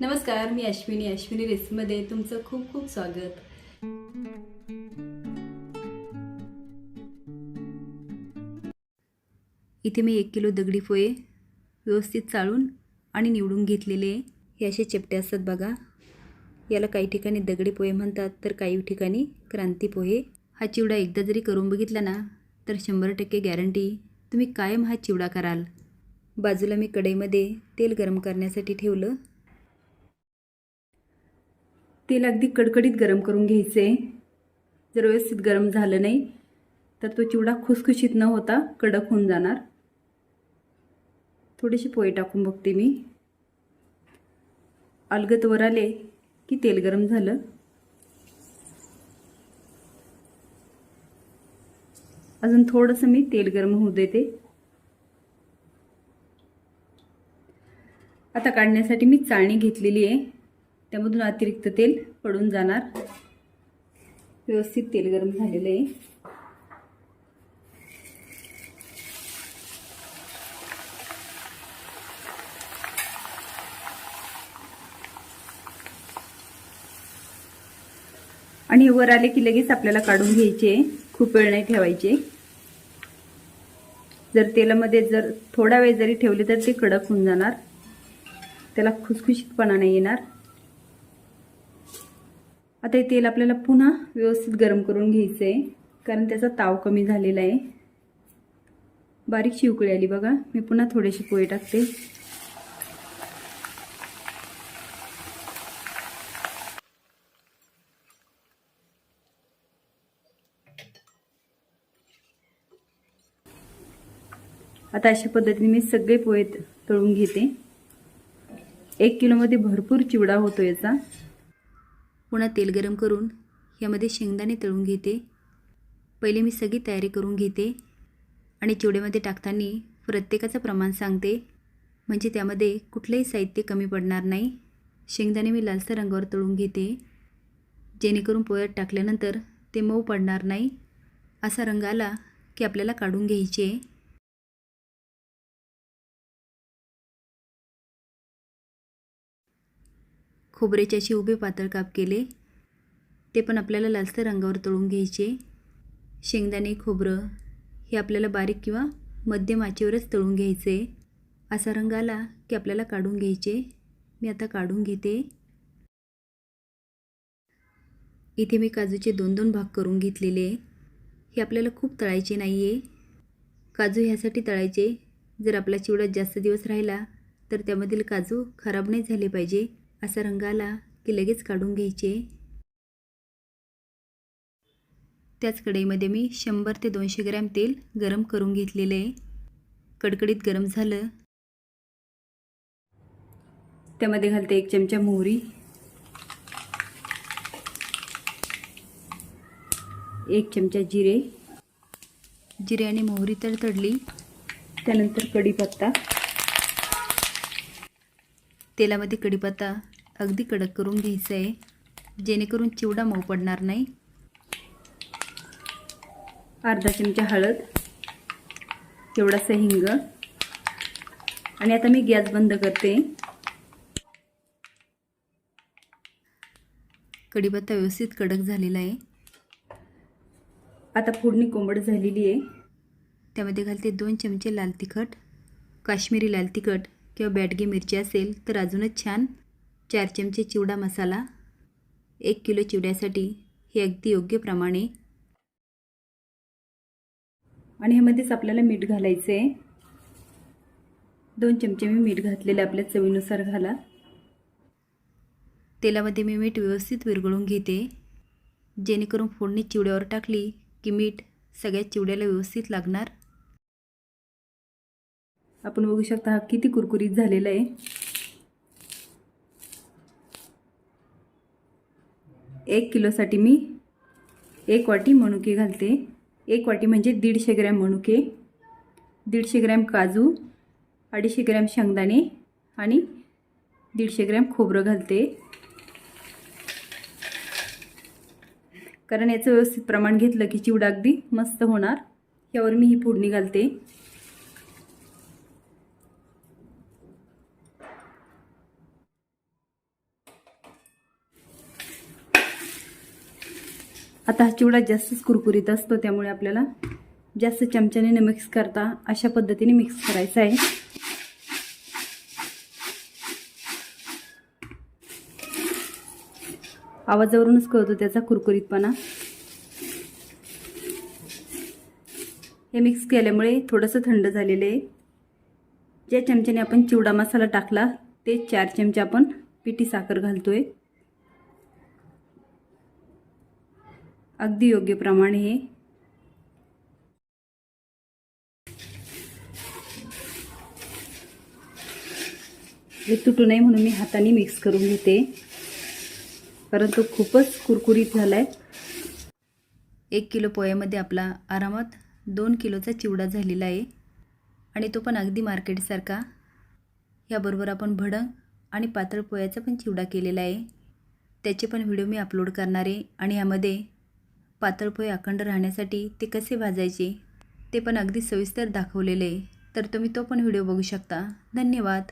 नमस्कार मी अश्विनी. अश्विनी रेसमध्ये तुमचं खूप खूप स्वागत. इथे मी एक किलो दगडी पोहे व्यवस्थित चाळून आणि निवडून घेतलेले हे असे चपटे असतात बघा. याला काही ठिकाणी दगडी पोहे म्हणतात तर काही ठिकाणी क्रांती पोहे हा चिवडा एकदा जरी करून बघितला ना तर शंभर टक्के गॅरंटी तुम्ही कायम हा चिवडा कराल. बाजूला मी कढईमध्ये तेल गरम करण्यासाठी ठेवलं. तेल अगदी कडकडीत गरम करून घ्यायचं. आहे जर व्यवस्थित गरम झालं नाही तर तो चिवडा खुसखुशीत न होता कडक होऊन जाणार. थोडेसे पोहे टाकून बघते मी. अलगत वर आले की तेल गरम झालं. अजून थोडंसं मी तेल गरम होऊ देते. आता काढण्यासाठी मी चाळणी घेतलेली आहे. त्यामधून अतिरिक्त तेल पडून जाणार. व्यवस्थित तेल गरम झालेलं आहे. आणि वर आले की लगेच आपल्याला काढून घ्यायचे खूप वेळ नाही ठेवायचे. जर तेलामध्ये जर थोडा वेळ जरी ठेवले तर ते कडक होऊन जाणार. त्याला खुसखुशीतपणा नाही येणार. आता हे तेल आपल्याला पुन्हा व्यवस्थित गरम करून घ्यायचं आहे कारण त्याचा ताव कमी झालेला आहे. बारीक शिवकळी आली बघा. मी पुन्हा थोडेसे पोहे टाकते. आता अशा पद्धतीने मी सगळे पोहे तळून घेते. एक किलोमध्ये भरपूर चिवडा होतो याचा. पुन्हा तेल गरम करून यामध्ये शेंगदाणे तळून घेते. पहिले मी सगळी तयारी करून घेते आणि चिवड्यामध्ये टाकताना प्रत्येकाचं प्रमाण सांगते. म्हणजे त्यामध्ये कुठलंही साहित्य कमी पडणार नाही. शेंगदाणे मी लालसर रंगावर तळून घेते. जेणेकरून पोह्यात टाकल्यानंतर ते मऊ पडणार नाही. असा रंग आला की आपल्याला काढून घ्यायचे. खोबऱ्याचे असे उभे पातळ काप केले. ते पण आपल्याला लालसर रंगावर तळून घ्यायचे. शेंगदाणे खोबरं हे आपल्याला बारीक किंवा मध्यम आचेवरच तळून घ्यायचे. असा रंग आला की आपल्याला काढून घ्यायचे. मी आता काढून घेते. इथे मी काजूचे दोन दोन भाग करून घेतलेले. हे आपल्याला खूप तळायचे नाही आहे काजू ह्यासाठी तळायचे. जर आपला चिवडा जास्त दिवस राहिला तर त्यामधील काजू खराब नाही झाले पाहिजे. असा रंग आला की लगेच काढून घ्यायचे. त्याच कढईमध्ये मी शंभर ते दोनशे ग्रॅम तेल गरम करून घेतलेले आहे. कडकडीत गरम झालं. त्यामध्ये घालते एक चमचा मोहरी. एक चमचा जिरे. जिरे आणि मोहरी तर तडली त्यानंतर कढीपत्ता. तेलामध्ये कढीपत्ता अगदी कडक करून घ्यायचा आहे जेणेकरून चिवडा मऊ पडणार नाही. अर्धा चमचा हळद तेवढासा हिंग आणि आता मी गॅस बंद करते. कढीपत्ता व्यवस्थित कडक झालेला आहे. आता फोडणी कोंबड झालेली आहे. त्यामध्ये घालते दोन चमचे लाल तिखट काश्मीरी लाल तिखट किंवा बॅडगी मिरची असेल तर अजूनच छान चार चमचे चिवडा मसाला एक किलो चिवड्यासाठी हे अगदी योग्य प्रमाणे. आणि ह्यामध्येच आपल्याला मीठ घालायचं आहे दोन चमचे मी मीठ घातलेले आपल्या चवीनुसार घाला. तेलामध्ये मी मीठ व्यवस्थित विरघळून घेते. जेणेकरून फोडणी चिवड्यावर टाकली की मीठ सगळ्या चिवड्याला व्यवस्थित लागणार. आपण बघू शकता हा किती कुरकुरीत झालेला आहे. एक किलोसाठी मी एक वाटी मनुके घालते. एक वाटी म्हणजे दीडशे ग्रॅम मनुके दीडशे ग्रॅम काजू अडीचशे ग्रॅम शेंगदाणे आणि दीडशे ग्रॅम खोबरं घालते. कारण याचं व्यवस्थित प्रमाण घेतलं की चिवडा अगदी मस्त होणार. यावर मी ही फोडणी घालते. आता हा चिवडा जास्तच कुरकुरीत असतो त्यामुळे आपल्याला जास्त चमच्याने न मिक्स करता अशा पद्धतीने मिक्स करायचा आहे. आवाजावरूनच कळतो त्याचा कुरकुरीतपणा. हे मिक्स केल्यामुळे थोडंसं थंड झालेलं आहे. ज्या चमच्याने आपण चिवडा मसाला टाकला ते चार चमचे आपण पिठी साखर घालतो आहे अगदी योग्य प्रमाणे हे. हे तुटू नये म्हणून मी हाताने मिक्स करून घेते. कारण तो खूपच कुरकुरीत झाला आहे एक किलो पोह्यामध्ये आपला आरामात दोन किलोचा चिवडा झालेला आहे. आणि तो पण अगदी मार्केटसारखा. याबरोबर आपण भडंग आणि पातळ पोह्याचा पण चिवडा केलेला आहे. त्याचे पण व्हिडिओ मी अपलोड करणार आहे. आणि यामध्ये पातळ पोहे अखंड राहण्यासाठी ते कसे भाजायचे ते पण अगदी सविस्तर दाखवलेले आहे. तर तुम्ही तो पण व्हिडिओ बघू शकता. धन्यवाद.